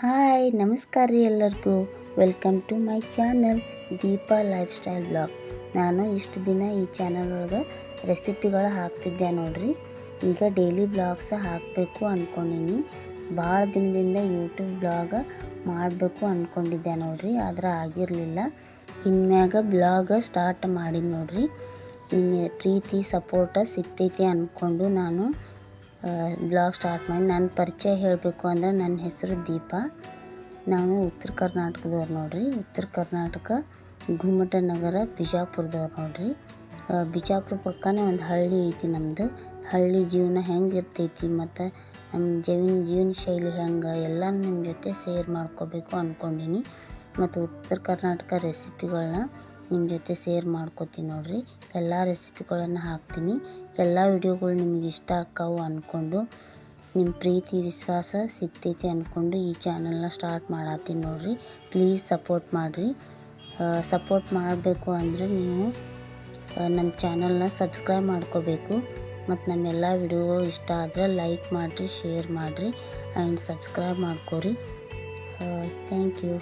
Hi, ನಮಸ್ಕಾರ ರೀ ಎಲ್ಲರಿಗೂ. Welcome to my channel Deepa lifestyle blog ನಾನು ಇಷ್ಟು ದಿನ ಈ ಚಾನಲ್ ಒಳಗೆ ರೆಸಿಪಿಗಳು ಹಾಕ್ತಿದ್ದೆ ನೋಡ್ರಿ. ಈಗ ಡೈಲಿ ಬ್ಲಾಗ್ಸ ಹಾಕಬೇಕು ಅಂದ್ಕೊಂಡೀನಿ ಭಾಳ ದಿನದಿಂದ ಯೂಟ್ಯೂಬ್ ಬ್ಲಾಗ ಮಾಡಬೇಕು ಅಂದ್ಕೊಂಡಿದ್ದೆ ನೋಡ್ರಿ, ಆದ್ರೆ ಆಗಿರಲಿಲ್ಲ. ಇನ್ಮ್ಯಾಗ ಬ್ಲಾಗ ಸ್ಟಾರ್ಟ್ ಮಾಡಿ ನೋಡ್ರಿ. ನಿಮ್ಮ ಪ್ರೀತಿ ಸಪೋರ್ಟ ಸಿಗ್ತೈತಿ ಅಂದ್ಕೊಂಡು ನಾನು ಬ್ಲಾಗ್ ಸ್ಟಾರ್ಟ್ ಮಾಡಿ ನನ್ನ ಪರಿಚಯ ಹೇಳಬೇಕು ಅಂದ್ರೆ ನನ್ನ ಹೆಸರು ದೀಪ. ನಾವು ಉತ್ತರ ಕರ್ನಾಟಕದವ್ರು ನೋಡ್ರಿ. ಉತ್ತರ ಕರ್ನಾಟಕ ಗುಮ್ಮಟ ನಗರ ಬಿಜಾಪುರದವ್ರು ನೋಡ್ರಿ. ಬಿಜಾಪುರ ಪಕ್ಕನೇ ಒಂದು ಹಳ್ಳಿ ಐತಿ ನಮ್ಮದು ಹಳ್ಳಿ ಜೀವನ ಹೆಂಗೆ ಇರ್ತೈತಿ ಮತ್ತು ನಮ್ಮ ಜೀವನ ಜೀವನ ಶೈಲಿ ಹೆಂಗೆ ಎಲ್ಲ ನಿಮ್ಮ ಜೊತೆ ಸೇರ್ ಮಾಡ್ಕೋಬೇಕು ಅಂದ್ಕೊಂಡೀನಿ ಮತ್ತು ಉತ್ತರ ಕರ್ನಾಟಕ ರೆಸಿಪಿಗಳನ್ನ ನಿಮ್ಮ ಜೊತೆ ಸೇರ್ ಮಾಡ್ಕೋತೀನಿ ನೋಡಿರಿ. ಎಲ್ಲ ರೆಸಿಪಿಗಳನ್ನು ಹಾಕ್ತೀನಿ. ಎಲ್ಲ ವಿಡಿಯೋಗಳು ನಿಮಗೆ ಇಷ್ಟ ಆಕ್ಕವು ಅಂದ್ಕೊಂಡು ನಿಮ್ಮ ಪ್ರೀತಿ, ವಿಶ್ವಾಸ ಸಿಗ್ತೈತಿ ಅಂದ್ಕೊಂಡು ಈ ಚಾನಲ್ನ ಸ್ಟಾರ್ಟ್ ಮಾಡತ್ತೀನಿ ನೋಡಿರಿ. ಪ್ಲೀಸ್ ಸಪೋರ್ಟ್ ಮಾಡಿರಿ. ಸಪೋರ್ಟ್ ಮಾಡಬೇಕು ಅಂದರೆ ನೀವು ನಮ್ಮ ಚಾನಲ್ನ ಸಬ್ಸ್ಕ್ರೈಬ್ ಮಾಡ್ಕೋಬೇಕು. ಮತ್ತು ನಮ್ಮೆಲ್ಲ ವಿಡಿಯೋಗಳು ಇಷ್ಟ ಆದರೆ ಲೈಕ್ ಮಾಡಿರಿ ಶೇರ್ ಮಾಡಿರಿ ಆ್ಯಂಡ್ ಸಬ್ಸ್ಕ್ರೈಬ್ ಮಾಡ್ಕೋರಿ. Thank you